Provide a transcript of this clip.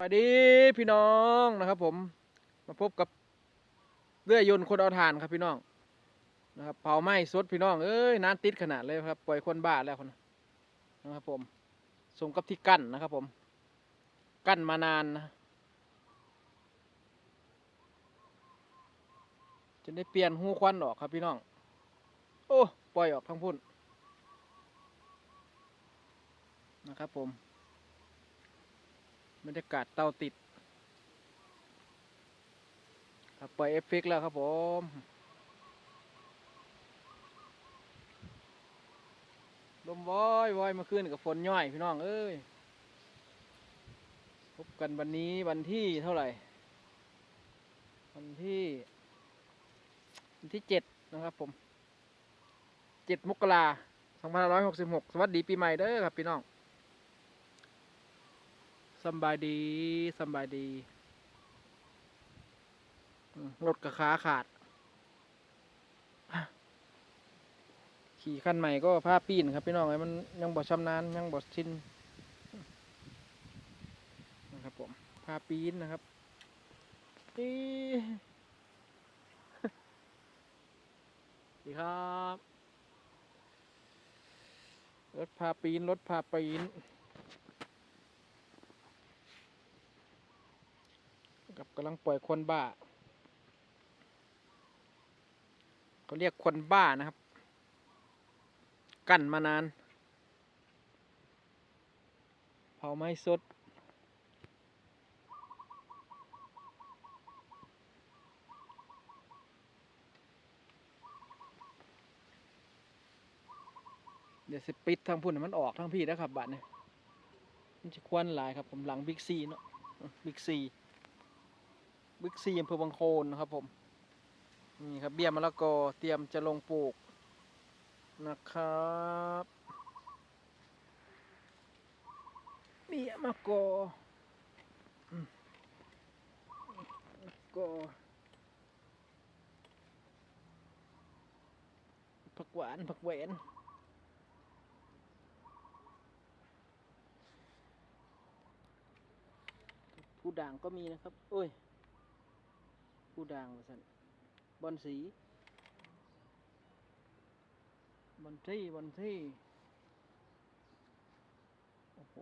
สวัสดีพี่น้องนะครับผมมาพบกับเรื่อยยนต์คนเอาถ่านครับพี่น้องนะครับเผาไหม้สดพี่น้องเอ้ยนานติดขนาดเลยครับปล่อยคนบ้าแล้วคนนะครับผมสมกับที่กั้นนะครับผม กั้นมานานนะจะได้เปลี่ยนหูควันออกครับพี่น้อง โอ้ปล่อยออกทั้งพุ่นนะครับผม บรรยากาศเตาติดครับปล่อยเอฟเฟกต์แล้วครับผม ลมวอยวอยมาขึ้นกับฝนย่อยพี่น้อง เอ้ย พบกันวันนี้วันที่เท่าไหร่ วันที่ วันที่เจ็ดนะครับผมเจ็ดมกราสองพันร้อยหกสิบหกสวัสดีปีใหม่เด้อครับพี่น้อง สบายดีสบายดีรถกับขาขาด ขี่คันใหม่ก็ผ้าปีนครับพี่น้องไอ้มันยังบ่ชำนาญยังบ่ชินนะครับผมผ้าปีนนะครับอีดีครับ รถพาปีน รถพาปีน กับกำลังปล่อยคนบ้าเขาเรียกคนบ้านะครับ กั้นมานาน เผาไม้สดเดี๋ยวสิปิดทางพุ่นมันออกทางพี่นะครับบัตรเนี่ยมันจะควนหลายครับผมหลังบิ๊กซีเนาะบิ๊กซี บิ๊กซีอำเภอบางโคนนะครับผมนี่ครับเบี้ยมะละกอเตรียมจะลงปลูกนะครับเบี้ยมะกอกอผักหวานผักแหวนผู้ด่างก็มีนะครับ โอ้ย ผู้ด่างว่าสันบอลสีบอลที่บอลที่ โอ้โห